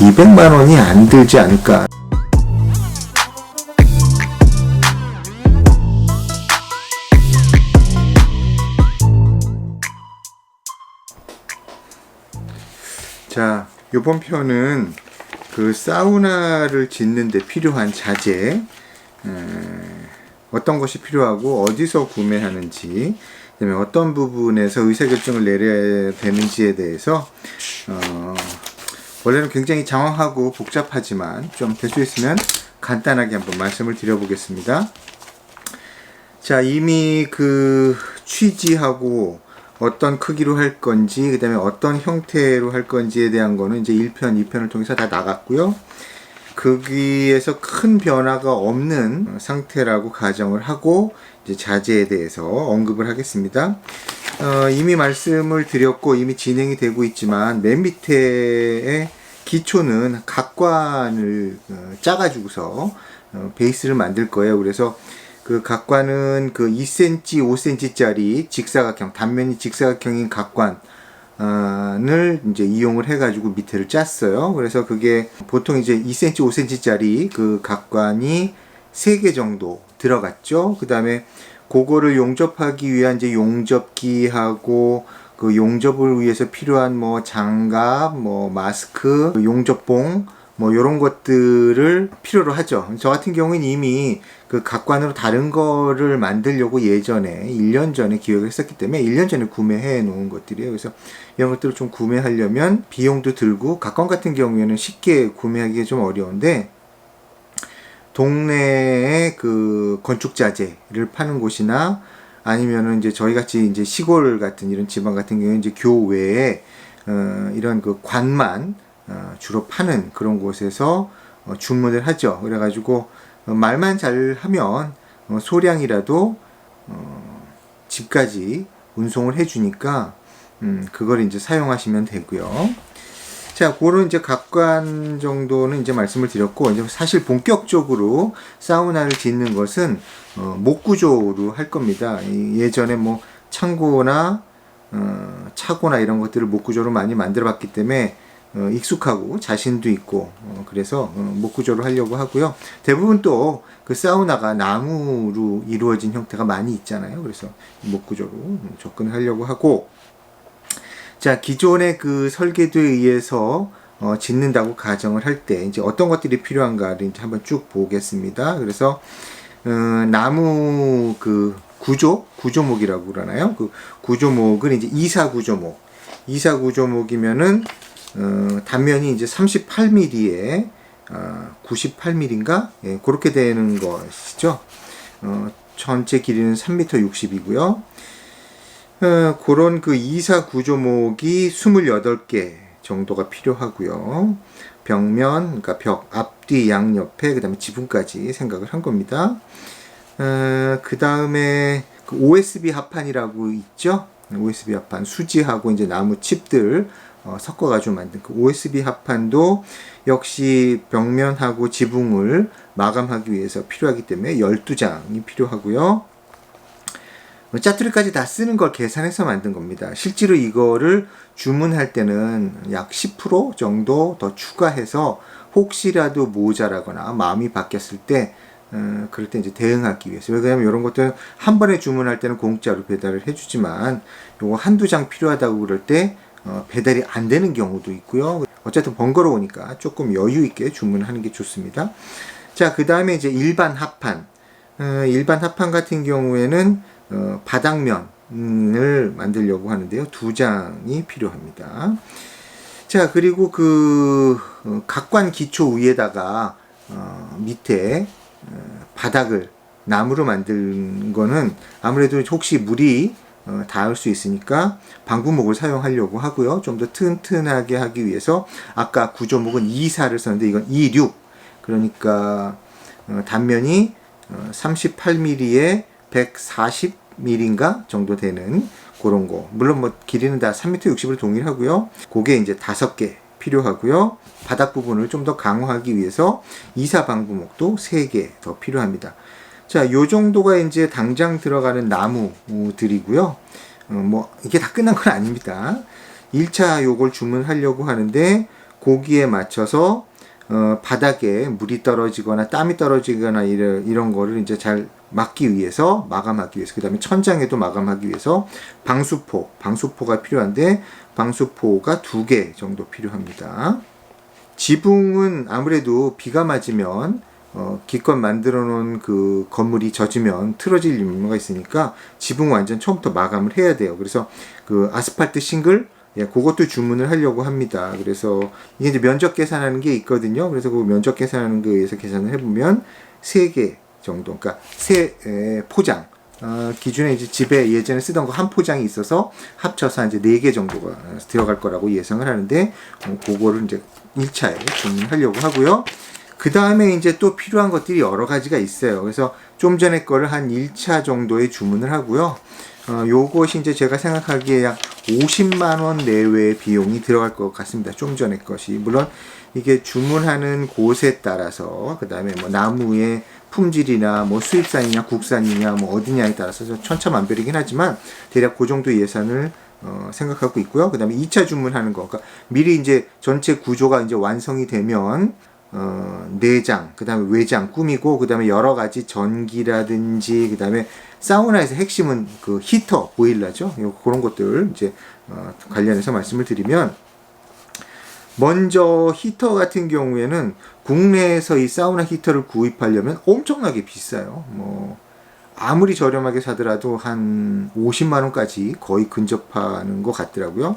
200만 원이 안 들지 않을까. 자, 요번 편은 그 사우나를 짓는데 필요한 자재, 에, 어떤 것이 필요하고 어디서 구매하는지, 그다음에 어떤 부분에서 의사결정을 내려야 되는지에 대해서 어, 원래는 굉장히 장황하고 복잡하지만 좀 될 수 있으면 간단하게 한번 말씀을 드려보겠습니다. 자, 이미 그 취지하고 어떤 크기로 할 건지, 그 다음에 어떤 형태로 할 건지에 대한 거는 이제 1편, 2편을 통해서 다 나갔고요. 거기에서 큰 변화가 없는 상태라고 가정을 하고, 자재에 대해서 언급을 하겠습니다. 어, 이미 말씀을 드렸고, 이미 진행이 되고 있지만, 맨 밑에의 기초는 각관을 어, 짜가지고서 어, 베이스를 만들 거예요. 그래서 그 각관은 그 2cm, 5cm짜리 직사각형, 단면이 직사각형인 각관 을 이제 이용을 해가지고 밑에를 짰어요. 그래서 그게 보통 이제 2cm, 5cm짜리 그 각관이 3개 정도 들어갔죠. 그 다음에 그거를 용접하기 위한 이제 용접기하고 그 용접을 위해서 필요한 뭐 장갑, 뭐 마스크, 용접봉, 뭐 이런 것들을 필요로 하죠. 저 같은 경우는 이미 그 각관으로 다른 거를 만들려고 예전에 1년 전에 기획을 했었기 때문에 1년 전에 구매해 놓은 것들이에요. 그래서 이런 것들을 좀 구매하려면 비용도 들고 각관 같은 경우에는 쉽게 구매하기가 좀 어려운데 동네에 그 건축 자재를 파는 곳이나 아니면은 이제 저희 같이 이제 시골 같은 이런 지방 같은 경우에 이제 교외에 어, 이런 그 관만 어, 주로 파는 그런 곳에서 어, 주문을 하죠. 그래가지고 어, 말만 잘 하면 어, 소량이라도 어, 집까지 운송을 해주니까 음, 그걸 이제 사용하시면 되고요. 자, 그런 이제 각관 정도는 이제 말씀을 드렸고, 이제 사실 본격적으로 사우나를 짓는 것은 어, 목구조로 할 겁니다. 이 예전에 뭐 창고나 어, 차고나 이런 것들을 목구조로 많이 만들어 봤기 때문에 어, 익숙하고 자신도 있고 어, 그래서 어, 목구조로 하려고 하고요. 대부분 또 그 사우나가 나무로 이루어진 형태가 많이 있잖아요. 그래서 목구조로 접근을 하려고 하고 자 기존의 그 설계도에 의해서 어, 짓는다고 가정을 할 때 이제 어떤 것들이 필요한가를 이제 한번 쭉 보겠습니다. 그래서 어, 나무 그 구조 구조목이라고 그러나요? 그 구조목은 이제 이사 구조목 이사 구조목이면은 어, 단면이 이제 38mm에 어, 98mm인가? 예, 그렇게 되는 것이죠. 어, 전체 길이는 3m 60이고요. 어, 그런 그 이사 구조목이 28개 정도가 필요하고요. 벽면, 그러니까 벽 앞뒤 양옆에 그다음에 지붕까지 생각을 한 겁니다. 어, 그 다음에 그 OSB 합판이라고 있죠. OSB 합판 수지하고 이제 나무 칩들 어, 섞어가지고 만든 그 OSB 합판도 역시 벽면하고 지붕을 마감하기 위해서 필요하기 때문에 12장이 필요하고요. 뭐 짜투리까지 다 쓰는 걸 계산해서 만든 겁니다. 실제로 이거를 주문할 때는 약 10% 정도 더 추가해서 혹시라도 모자라거나 마음이 바뀌었을 때 어, 그럴 때 이제 대응하기 위해서 왜냐하면 이런 것들은 한 번에 주문할 때는 공짜로 배달을 해주지만 요거 한두 장 필요하다고 그럴 때 어, 배달이 안 되는 경우도 있고요. 어쨌든 번거로우니까 조금 여유 있게 주문하는 게 좋습니다. 자, 그 다음에 이제 일반 합판. 어, 일반 합판 같은 경우에는 어, 바닥면을 만들려고 하는데요. 두 장이 필요합니다. 자, 그리고 그 어, 각관 기초 위에다가 어, 밑에 어, 바닥을 나무로 만든 거는 아무래도 혹시 물이 어, 닿을 수 있으니까 방부목을 사용하려고 하고요. 좀 더 튼튼하게 하기 위해서 아까 구조목은 2사를 썼는데 이건 26 그러니까 어, 단면이 어, 38mm에 140mm인가 정도 되는 그런 거. 물론 뭐 길이는 다 3m 60으로 동일하고요. 그게 이제 다섯 개 필요하고요. 바닥 부분을 좀 더 강화하기 위해서 이사 방부목도 3개 더 필요합니다. 자, 요 정도가 이제 당장 들어가는 나무들이고요. 어, 뭐 이게 다 끝난 건 아닙니다. 1차 요걸 주문하려고 하는데 거기에 맞춰서 어, 바닥에 물이 떨어지거나 땀이 떨어지거나 이런, 이런 거를 이제 잘 막기 위해서 마감하기 위해서 그 다음에 천장에도 마감하기 위해서 방수포 방수포가 필요한데 방수포가 두 개 정도 필요합니다. 지붕은 아무래도 비가 맞으면 어, 기껏 만들어 놓은 그 건물이 젖으면 틀어질 위험가 있으니까 지붕 완전 처음부터 마감을 해야 돼요. 그래서 그 아스팔트 싱글 예, 그것도 주문을 하려고 합니다. 그래서 이게 이제 면적 계산하는 게 있거든요. 그래서 그 면적 계산하는 거에 의해서 계산을 해보면 세 개 정도, 그러니까 세 에, 포장. 어, 기존에 이제 집에 예전에 쓰던 거 한 포장이 있어서 합쳐서 이제 네 개 정도가 들어갈 거라고 예상을 하는데, 어, 그거를 이제 1차에 주문하려고 하고요. 그 다음에 이제 또 필요한 것들이 여러 가지가 있어요. 그래서 좀 전에 거를 한 1차 정도에 주문을 하고요. 어, 요것이 이제 제가 생각하기에 약 50만 원 내외의 비용이 들어갈 것 같습니다. 좀 전에 것이. 물론 이게 주문하는 곳에 따라서 그 다음에 뭐 나무의 품질이나 뭐 수입산이냐 국산이냐 뭐 어디냐에 따라서 천차만별이긴 하지만 대략 그 정도 예산을 어, 생각하고 있고요. 그 다음에 2차 주문하는 거. 그러니까 미리 이제 전체 구조가 이제 완성이 되면 어, 내장, 그 다음에 외장 꾸미고, 그 다음에 여러 가지 전기라든지, 그 다음에 사우나에서 핵심은 그 히터, 보일러죠. 요, 그런 것들 이제 어, 관련해서 말씀을 드리면, 먼저 히터 같은 경우에는 국내에서 이 사우나 히터를 구입하려면 엄청나게 비싸요. 뭐, 아무리 저렴하게 사더라도 한 50만 원까지 거의 근접하는 것 같더라고요.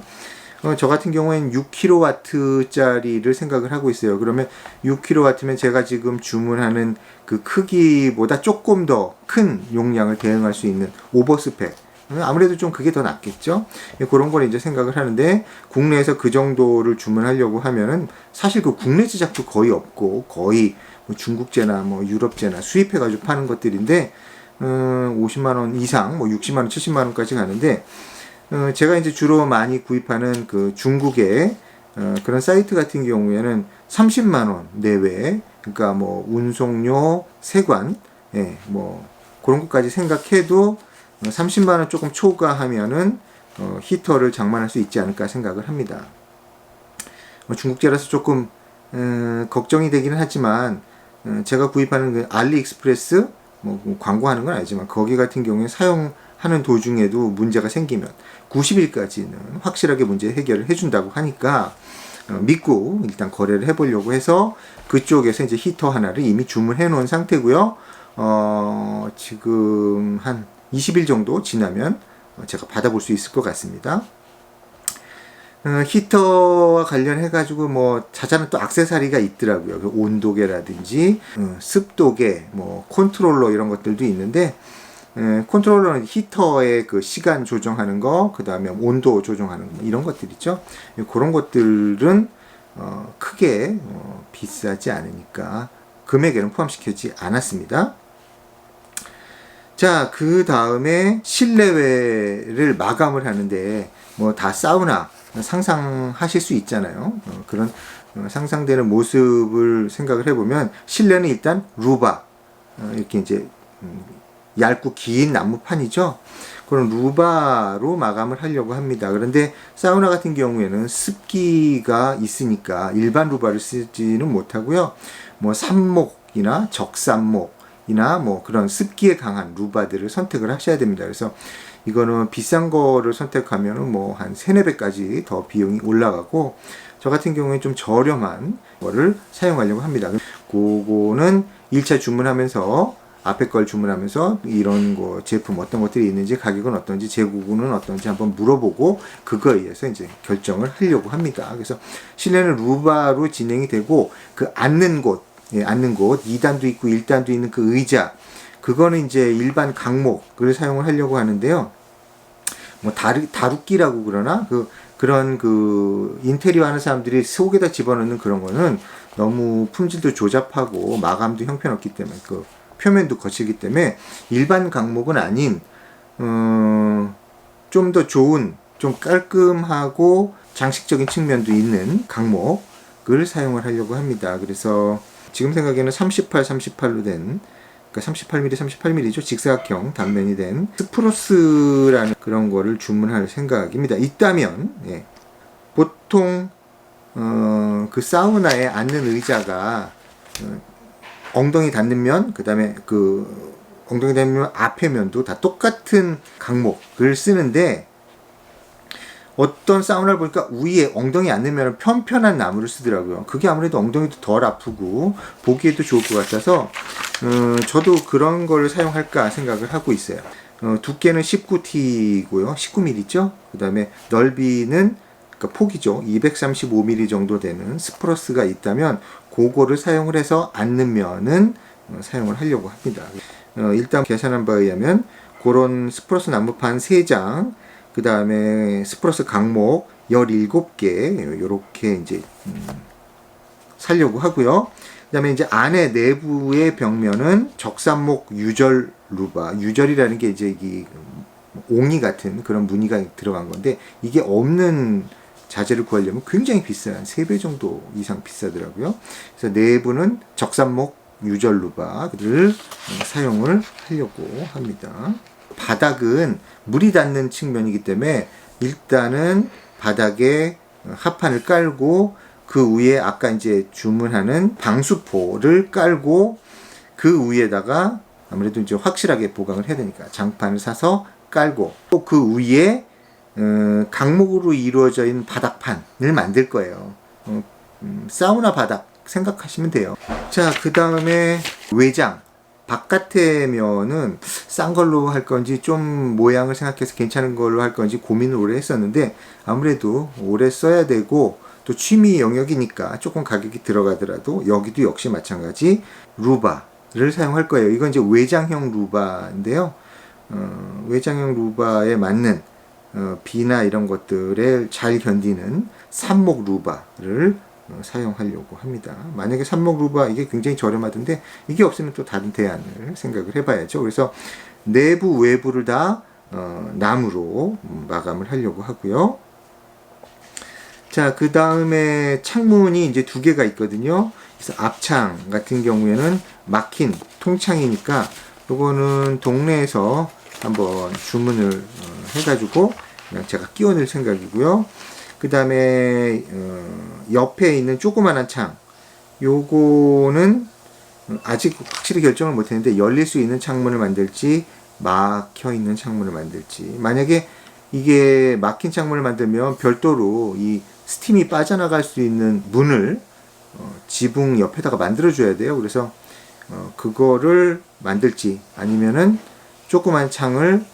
어, 저 같은 경우에는 6kW짜리를 생각을 하고 있어요. 그러면 6kW면 제가 지금 주문하는 그 크기보다 조금 더 큰 용량을 대응할 수 있는 오버스펙. 아무래도 좀 그게 더 낫겠죠? 예, 그런 걸 이제 생각을 하는데, 국내에서 그 정도를 주문하려고 하면은 사실 그 국내 제작도 거의 없고, 거의 뭐 중국제나 뭐 유럽제나 수입해가지고 파는 것들인데, 음, 50만원 이상, 뭐 60만원, 70만원까지 가는데, 어, 제가 이제 주로 많이 구입하는 그 중국의 어, 그런 사이트 같은 경우에는 30만 원 내외, 그러니까 뭐 운송료, 세관, 예, 뭐 그런 것까지 생각해도 30만 원 조금 초과하면은 어, 히터를 장만할 수 있지 않을까 생각을 합니다. 뭐 중국제라서 조금 음, 걱정이 되기는 하지만 음, 제가 구입하는 그 알리익스프레스 뭐 광고하는 건 아니지만 거기 같은 경우에 사용 하는 도중에도 문제가 생기면 90일까지는 확실하게 문제 해결을 해준다고 하니까 어, 믿고 일단 거래를 해보려고 해서 그쪽에서 이제 히터 하나를 이미 주문해 놓은 상태고요. 어, 지금 한 20일 정도 지나면 제가 받아볼 수 있을 것 같습니다. 어, 히터와 관련해 가지고 뭐 자잘한 또 악세사리가 있더라고요. 그 온도계라든지 어, 습도계, 뭐 컨트롤러 이런 것들도 있는데 예, 컨트롤러는 히터의 그 시간 조정하는 거, 그 다음에 온도 조정하는 거, 이런 것들 있죠. 예, 그런 것들은 어, 크게 어, 비싸지 않으니까 금액에는 포함시켜지 않았습니다. 자, 그 다음에 실내외를 마감을 하는데 뭐 다 사우나 상상하실 수 있잖아요. 어, 그런 어, 상상되는 모습을 생각을 해보면 실내는 일단 루바 어, 이렇게 이제 음, 얇고 긴 나무판이죠. 그런 루바로 마감을 하려고 합니다. 그런데 사우나 같은 경우에는 습기가 있으니까 일반 루바를 쓰지는 못하고요. 뭐 삽목이나 적삽목이나 뭐 그런 습기에 강한 루바들을 선택을 하셔야 됩니다. 그래서 이거는 비싼 거를 선택하면은 뭐한 세네 배까지 더 비용이 올라가고 저 같은 경우에 좀 저렴한 거를 사용하려고 합니다. 그거는 1차 주문하면서 앞에 걸 주문하면서 이런 거 제품 어떤 것들이 있는지 가격은 어떤지 재고는 어떤지 한번 물어보고 그거에 의해서 이제 결정을 하려고 합니다. 그래서 실내는 루바로 진행이 되고 그 앉는 곳, 예, 앉는 곳 2단도 있고 1단도 있는 그 의자 그거는 이제 일반 강목을 사용을 하려고 하는데요. 뭐 다루, 다루기라고 그러나 그 그런 그 인테리어 하는 사람들이 속에다 집어넣는 그런 거는 너무 품질도 조잡하고 마감도 형편없기 때문에 그 표면도 거치기 때문에 일반 강목은 아닌 어, 좀더 좋은 좀 깔끔하고 장식적인 측면도 있는 강목을 사용을 하려고 합니다. 그래서 지금 생각에는 38, 38로 된 그러니까 38mm, 38mm죠. 직사각형 단면이 된 스프로스라는 그런 거를 주문할 생각입니다. 있다면 예. 보통 어, 그 사우나에 앉는 의자가 어, 엉덩이 닿는 면, 그 다음에 그 엉덩이 닿는 면 앞에 면도 다 똑같은 강목을 쓰는데 어떤 사우나를 보니까 위에 엉덩이 앉는 면은 편편한 나무를 쓰더라고요. 그게 아무래도 엉덩이도 덜 아프고 보기에도 좋을 것 같아서 어, 저도 그런 걸 사용할까 생각을 하고 있어요. 어, 두께는 19T고요. 19mm죠. 그 다음에 넓이는 그러니까 폭이죠. 235mm 정도 되는 스프러스가 있다면 그거를 사용을 해서 앉는 면은 어, 사용을 하려고 합니다. 어, 일단 계산한 바에 의하면 그런 스프러스 나무판 3장, 그 다음에 스프러스 강목 17개, 요렇게 이제, 음, 살려고 하고요. 그 다음에 이제 안에 내부의 벽면은 적산목 유절 루바, 유절이라는 게 이제 이 옹이 같은 그런 무늬가 들어간 건데 이게 없는 자재를 구하려면 굉장히 비싼 3배 정도 이상 비싸더라고요. 그래서 내부는 적산목 유절 루바를 사용을 하려고 합니다. 바닥은 물이 닿는 측면이기 때문에 일단은 바닥에 합판을 깔고 그 위에 아까 이제 주문하는 방수포를 깔고 그 위에다가 아무래도 이제 확실하게 보강을 해야 되니까 장판을 사서 깔고 또 그 위에 어, 강목으로 이루어져 있는 바닥판을 만들 거예요. 어, 음, 사우나 바닥 생각하시면 돼요. 자, 그 다음에 외장. 바깥의 면은 싼 걸로 할 건지 좀 모양을 생각해서 괜찮은 걸로 할 건지 고민을 오래 했었는데 아무래도 오래 써야 되고 또 취미 영역이니까 조금 가격이 들어가더라도 여기도 역시 마찬가지 루바를 사용할 거예요. 이건 이제 외장형 루바인데요. 어, 외장형 루바에 맞는 어, 비나 이런 것들에 잘 견디는 삽목 루바를 어, 사용하려고 합니다. 만약에 삽목 루바 이게 굉장히 저렴하던데 이게 없으면 또 다른 대안을 생각을 해봐야죠. 그래서 내부 외부를 다 어, 나무로 마감을 하려고 하고요. 자, 그 다음에 창문이 이제 두 개가 있거든요. 그래서 앞창 같은 경우에는 막힌 통창이니까 요거는 동네에서 한번 주문을 어, 해가지고 그냥 제가 끼워낼 생각이고요. 그 다음에 어, 옆에 있는 조그만한 창 요거는 아직 확실히 결정을 못했는데 열릴 수 있는 창문을 만들지 막혀 있는 창문을 만들지 만약에 이게 막힌 창문을 만들면 별도로 이 스팀이 빠져나갈 수 있는 문을 어, 지붕 옆에다가 만들어 줘야 돼요. 그래서 어, 그거를 만들지 아니면은 조그만 창을 어,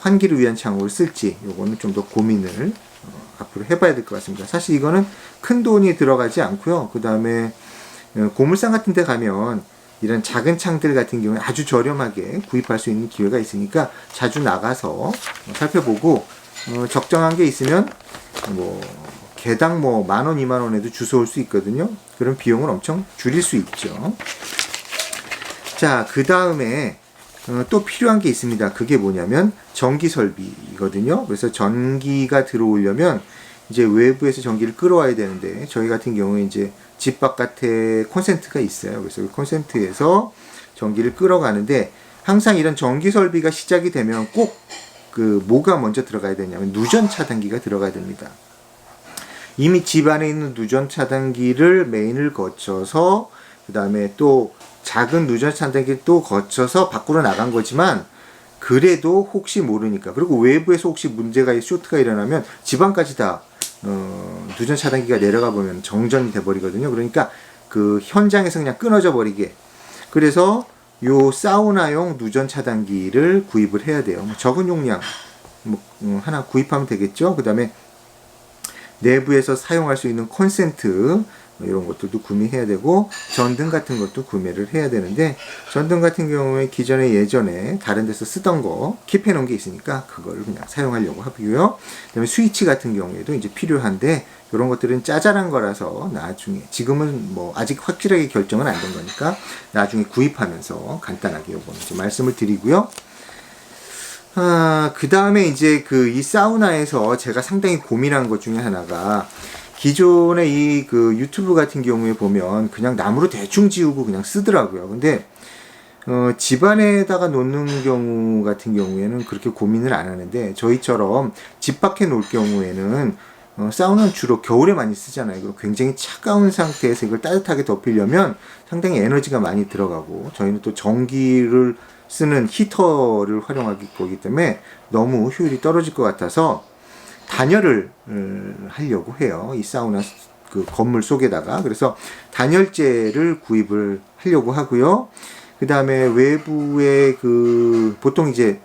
환기를 위한 창으로 쓸지 요거는 좀 더 고민을 어, 앞으로 해봐야 될 것 같습니다. 사실 이거는 큰 돈이 들어가지 않고요. 그 다음에 어, 고물상 같은 데 가면 이런 작은 창들 같은 경우에 아주 저렴하게 구입할 수 있는 기회가 있으니까 자주 나가서 살펴보고 어, 적정한 게 있으면 뭐 개당 뭐 만 원, 이만 원에도 주워올 수 있거든요. 그런 비용을 엄청 줄일 수 있죠. 자, 그 다음에 어, 또 필요한 게 있습니다. 그게 뭐냐면 전기 설비거든요. 그래서 전기가 들어오려면 이제 외부에서 전기를 끌어와야 되는데 저희 같은 경우에 이제 집 바깥에 콘센트가 있어요. 그래서 그 콘센트에서 전기를 끌어가는데 항상 이런 전기 설비가 시작이 되면 꼭 그 뭐가 먼저 들어가야 되냐면 누전 차단기가 들어가야 됩니다. 이미 집 안에 있는 누전 차단기를 메인을 거쳐서 그 다음에 또 작은 누전 차단기를 또 거쳐서 밖으로 나간 거지만 그래도 혹시 모르니까 그리고 외부에서 혹시 문제가 쇼트가 일어나면 집안까지 다 어, 누전 차단기가 내려가 보면 정전이 돼 버리거든요. 그러니까 그 현장에서 그냥 끊어져 버리게. 그래서 요 사우나용 누전 차단기를 구입을 해야 돼요. 뭐 적은 용량 뭐 음, 하나 구입하면 되겠죠. 그다음에 내부에서 사용할 수 있는 콘센트 뭐 이런 것들도 구매해야 되고 전등 같은 것도 구매를 해야 되는데 전등 같은 경우에 기존에 예전에 다른 데서 쓰던 거 킵해 놓은 게 있으니까 그걸 그냥 사용하려고 하고요. 그다음에 스위치 같은 경우에도 이제 필요한데 이런 것들은 짜잘한 거라서 나중에 지금은 뭐 아직 확실하게 결정은 안 된 거니까 나중에 구입하면서 간단하게 요거는 이제 말씀을 드리고요. 아, 그 다음에 이제 그 이 사우나에서 제가 상당히 고민한 것 중에 하나가 기존의 이그 유튜브 같은 경우에 보면 그냥 나무로 대충 지우고 그냥 쓰더라고요. 근데 어, 집안에다가 놓는 경우 같은 경우에는 그렇게 고민을 안 하는데 저희처럼 집 밖에 놓을 경우에는 어, 사우나는 주로 겨울에 많이 쓰잖아요. 그리고 굉장히 차가운 상태에서 이걸 따뜻하게 덮이려면 상당히 에너지가 많이 들어가고 저희는 또 전기를 쓰는 히터를 활용하기 거기 때문에 너무 효율이 떨어질 것 같아서 단열을 음, 하려고 해요. 이 사우나 그 건물 속에다가 그래서 단열재를 구입을 하려고 하고요. 그 다음에 외부에 그 보통 이제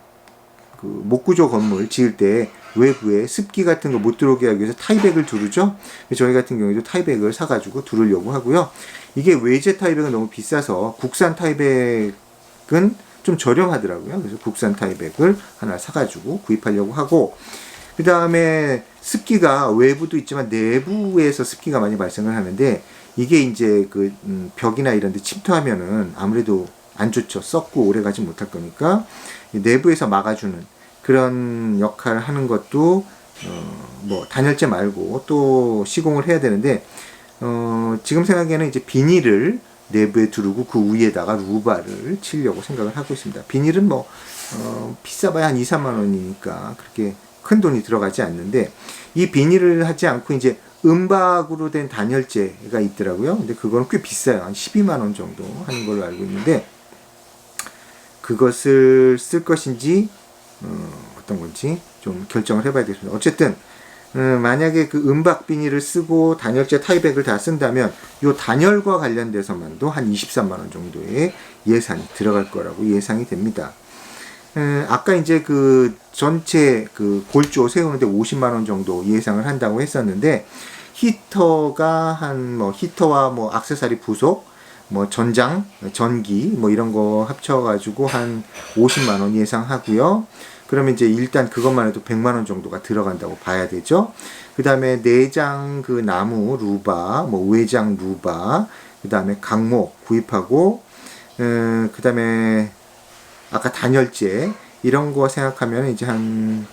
그 목구조 건물 지을 때 외부에 습기 같은 거 못 들어오게 하기 위해서 타이백을 두르죠. 저희 같은 경우에도 타이백을 사가지고 두르려고 하고요. 이게 외제 타이백은 너무 비싸서 국산 타이백은 좀 저렴하더라고요. 그래서 국산 타이백을 하나 사가지고 구입하려고 하고 그 다음에 습기가 외부도 있지만 내부에서 습기가 많이 발생을 하는데 이게 이제 그 음, 벽이나 이런 데 침투하면은 아무래도 안 좋죠. 썩고 오래 가지 못할 거니까 이 내부에서 막아주는 그런 역할을 하는 것도 어, 뭐 단열재 말고 또 시공을 해야 되는데 어, 지금 생각에는 이제 비닐을 내부에 두르고 그 위에다가 루바를 치려고 생각을 하고 있습니다. 비닐은 뭐 어, 비싸봐야 한 2, 3만 원이니까 그렇게 큰 돈이 들어가지 않는데 이 비닐을 하지 않고 이제 은박으로 된 단열재가 있더라고요. 근데 그거는 꽤 비싸요. 한 12만 원 정도 하는 걸로 알고 있는데 그것을 쓸 것인지 어, 어떤 건지 좀 결정을 해봐야 되겠습니다. 어쨌든 음, 만약에 그 은박 비닐을 쓰고 단열재 타이백을 다 쓴다면 이 단열과 관련돼서만도 한 23만 원 정도의 예산이 들어갈 거라고 예상이 됩니다. 음, 아까 이제 그 전체 그 골조 세우는데 50만 원 정도 예상을 한다고 했었는데 히터가 한 뭐 히터와 뭐 악세사리 부속 뭐 전장, 전기 뭐 이런 거 합쳐 가지고 한 50만 원 예상하고요. 그러면 이제 일단 그것만 해도 100만 원 정도가 들어간다고 봐야 되죠. 그 다음에 내장 그 나무 루바, 뭐 외장 루바, 그 다음에 강목 구입하고, 음, 그 다음에 아까 단열재 이런 거 생각하면 이제 한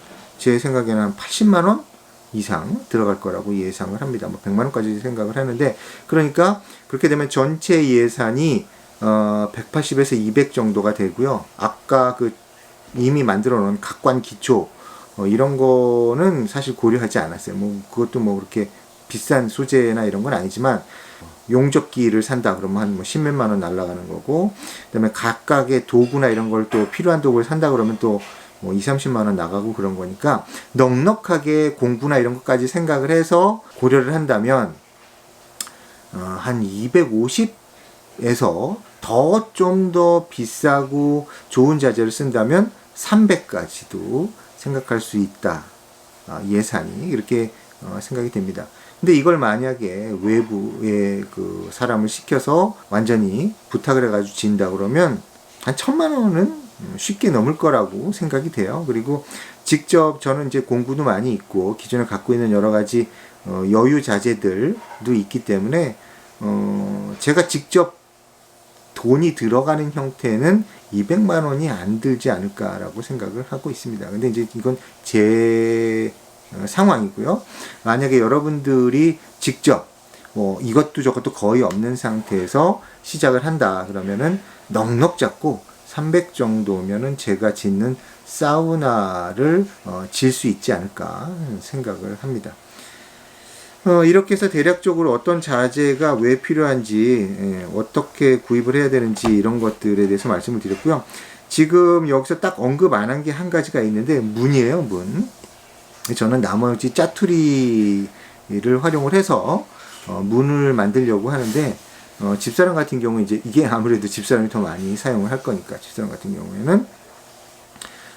제 생각에는 한 80만 원 이상 들어갈 거라고 예상을 합니다. 뭐 100만 원까지 생각을 하는데 그러니까 그렇게 되면 전체 예산이 어 180에서 200 정도가 되고요. 아까 그 이미 만들어 놓은 각관 기초 어 이런 거는 사실 고려하지 않았어요. 뭐 그것도 뭐 그렇게 비싼 소재나 이런 건 아니지만 용접기를 산다 그러면 한 뭐 십몇만 원 날라가는 거고 그다음에 각각의 도구나 이런 걸 또 필요한 도구를 산다 그러면 또뭐 2, 30만 원 나가고 그런 거니까 넉넉하게 공구나 이런 것까지 생각을 해서 고려를 한다면 어, 한 250에서 더 좀더 비싸고 좋은 자재를 쓴다면 300까지도 생각할 수 있다. 아, 예산이 이렇게 어, 생각이 됩니다. 근데 이걸 만약에 외부의 그 사람을 시켜서 완전히 부탁을 해가지고 진다 그러면 한 천만 원은 쉽게 넘을 거라고 생각이 돼요. 그리고 직접 저는 이제 공부도 많이 있고 기존에 갖고 있는 여러 가지 어, 여유 자재들도 있기 때문에 어, 제가 직접 돈이 들어가는 형태는 200만 원이 안 들지 않을까라고 생각을 하고 있습니다. 근데 이제 이건 제 어, 상황이고요. 만약에 여러분들이 직접 뭐 이것도 저것도 거의 없는 상태에서 시작을 한다 그러면은 넉넉 잡고 300 정도면은 제가 짓는 사우나를 어, 질 수 있지 않을까 생각을 합니다. 어, 이렇게 해서 대략적으로 어떤 자재가 왜 필요한지, 예, 어떻게 구입을 해야 되는지 이런 것들에 대해서 말씀을 드렸고요. 지금 여기서 딱 언급 안 한 게 한 가지가 있는데 문이에요, 문. 저는 나머지 짜투리를 활용을 해서 어, 문을 만들려고 하는데 어, 집사람 같은 경우 이제 이게 아무래도 집사람이 더 많이 사용을 할 거니까 집사람 같은 경우에는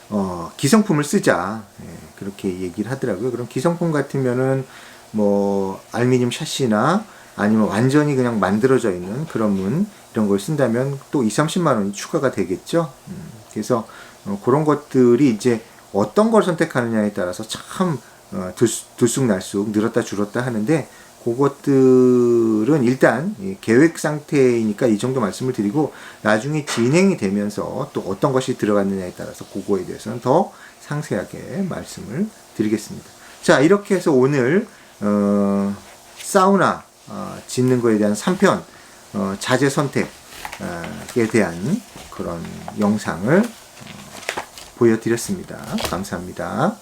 어, 기성품을 쓰자 예, 그렇게 얘기를 하더라고요. 그럼 기성품 같으면은 뭐 알미늄 샤시나 아니면 완전히 그냥 만들어져 있는 그런 문 이런 걸 쓴다면 또 2, 30만 원이 추가가 되겠죠. 음, 그래서 어, 그런 것들이 이제 어떤 걸 선택하느냐에 따라서 참 어, 들쑥날쑥 늘었다 줄었다 하는데 그것들은 일단 계획 상태이니까 이 정도 말씀을 드리고 나중에 진행이 되면서 또 어떤 것이 들어갔느냐에 따라서 그거에 대해서는 더 상세하게 말씀을 드리겠습니다. 자 이렇게 해서 오늘 어, 사우나 어, 짓는 거에 대한 3편 어, 자재 선택에 대한 그런 영상을 보여드렸습니다. 감사합니다.